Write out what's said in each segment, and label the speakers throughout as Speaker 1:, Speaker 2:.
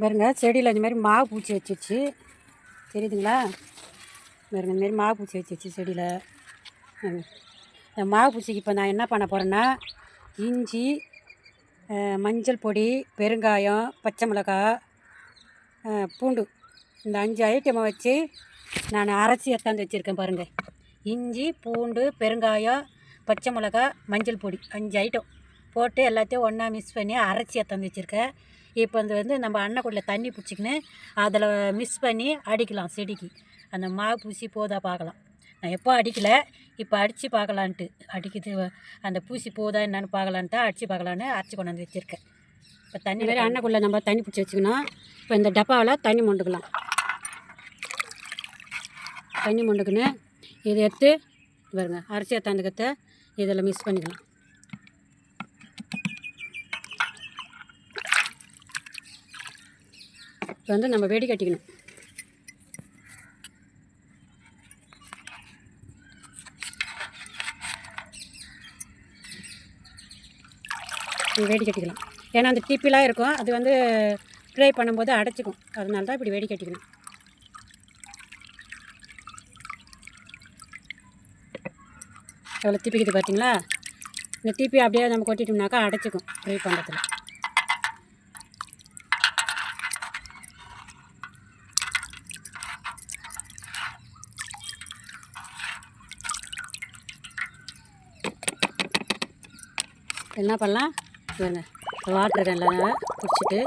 Speaker 1: பாருங்க செடியில் இந்த மாதிரி மாவு பூச்சி வச்சிருச்சு. தெரியுதுங்களா? பாருங்க இந்த மாதிரி மாவு பூச்சி வச்சிருச்சு செடியில். இந்த மாவு பூச்சிக்கு இப்போ நான் என்ன பண்ண போகிறேன்னா இஞ்சி மஞ்சள் பொடி பெருங்காயம் பச்சை மிளகாய் பூண்டு இந்த அஞ்சு ஐட்டமை வச்சு நான் அரைச்சி எத்தாந்து வச்சுருக்கேன் பாருங்கள் இஞ்சி பூண்டு பெருங்காயம் பச்சை மிளகாய் மஞ்சள் பொடி அஞ்சு ஐட்டம் போட்டு எல்லாத்தையும் ஒன்றா மிக்ஸ் பண்ணி அரைச்சி எத்தாந்து வச்சுருக்கேன். இப்போ இது வந்து நம்ம அன்னக்குடியில் தண்ணி பிடிச்சிக்கின்னு அதில் மிக்ஸ் பண்ணி அடிக்கலாம் செடிக்கு. அந்த மாவு பூசி போதா பார்க்கலாம். நான் எப்போ அடிக்கலை இப்போ அடித்து பார்க்கலான்ட்டு. அடிக்குது அந்த பூசி போதா என்னன்னு பார்க்கலான்ட்டு அடித்து பார்க்கலான்னு அரைச்சி கொண்டாந்து வச்சுருக்கேன். இப்போ தண்ணி வேறு அன்னக்குள்ளே நம்ம தண்ணி பிடிச்சி வச்சுக்கணும் இப்போ இந்த டப்பாவில் தண்ணி மொண்டுக்கலாம். தண்ணி மொண்டுக்குன்னு இதை எடுத்து பாருங்க அரிசி எடுத்தாந்துக்கத்த இதில் மிக்ஸ் பண்ணிக்கலாம். இப்போ வந்து நம்ம வேடி கட்டிக்கணும். வேடி கட்டிக்கலாம். ஏன்னா அந்த டிப்பிலாம் இருக்கும். அது வந்து ஃப்ரை பண்ணும்போது அடைச்சிக்கும். அதனால தான் இப்படி வேடி கட்டிக்கணும். எவ்வளோ திப்பிக்குது பார்த்தீங்களா? இந்த டிப்பி அப்படியே நம்ம கொட்டிட்டோம்னாக்கா அடைச்சிக்கும் ஃப்ரை பண்ணுறதுல. என்ன பண்ணலாம்? பாருங்க வாட்டர் எல்லாம் குடிச்சிட்டு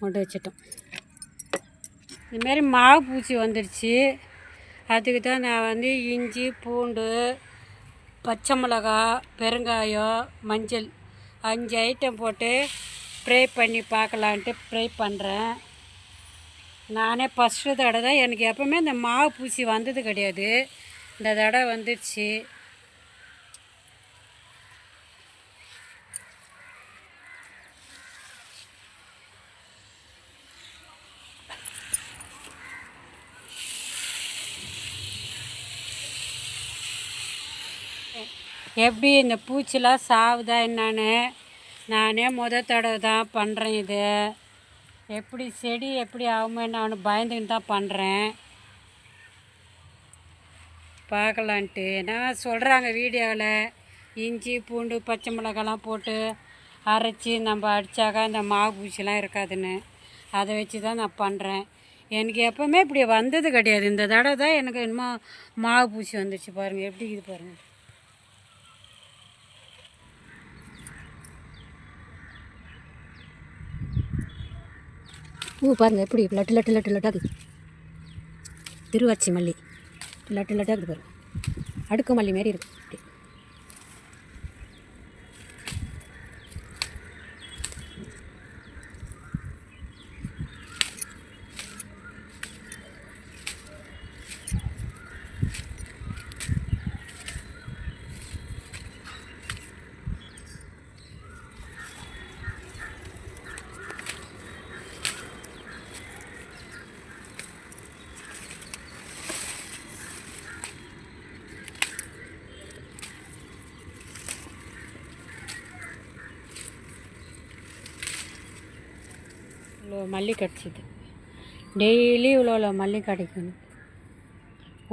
Speaker 1: கொண்டு வச்சிட்டோம். இதுமாரி மாவு பூச்சி வந்துடுச்சு. அதுக்கு தான் நான் வந்து இஞ்சி பூண்டு பச்சை மிளகா பெருங்காயம் மஞ்சள் அஞ்சு ஐட்டம் போட்டு ஃப்ரை பண்ணி பார்க்கலான்ட்டு ஃப்ரை பண்ணுறேன் நானே ஃபஸ்ட்டு தடவை தான் எனக்கு எப்போவுமே இந்த மாவு பூச்சி வந்தது கிடையாது. இந்த தடவை வந்துடுச்சு. எப்படி இந்த பூச்சிலாம் சாவுதா என்னன்னு? நானே முத தடவை தான் பண்ணுறேன் இது. எப்படி செடி எப்படி ஆகுமோ நான் பயந்துக்கிட்டு தான் பண்ணுறேன் பார்க்கலான்ட்டு. ஏன்னா சொல்கிறாங்க வீடியோவில் இஞ்சி பூண்டு பச்சை மிளகாலாம் போட்டு அரைச்சி நம்ம அடித்தாக்கா இந்த மாவு பூச்சிலாம் இருக்காதுன்னு. அதை வச்சு தான் நான் பண்ணுறேன் எனக்கு எப்போவுமே இப்படி வந்தது கிடையாது. இந்த தடவை தான் எனக்கு என்னமோ மாவு பூச்சி வந்துச்சு பாருங்கள் எப்படி இது பாருங்கள் பூ பாருங்கள் எப்படி லட்டு லட்டு லட்டு லட்டாகுது திருவாச்சி மல்லி. லட்டு லட்டாகுது பாருங்கள் அடுக்கு மல்லி மாரி இருக்கு. இவ்வளோ மல்லி கிடச்சிது டெய்லி இவ்வளோ மல்லி கிடைக்கும்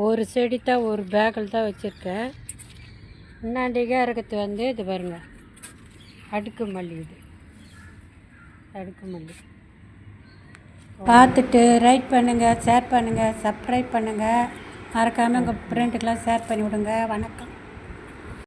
Speaker 1: ஒரு செடி தான் ஒரு பேக்கில் தான் வச்சுருக்கேன் இன்னாண்டிகா இருக்கிறது வந்து இது பாருங்கள் அடுக்கு மல்லி இது. அடுக்கு மல்லி. பார்த்துட்டு ரைட் பண்ணுங்கள் ஷேர் பண்ணுங்கள் சப்ஸ்கிரைப் பண்ணுங்கள் மறக்காமல் உங்கள் ஃப்ரெண்டுக்கெலாம் ஷேர் பண்ணி விடுங்க. வணக்கம்.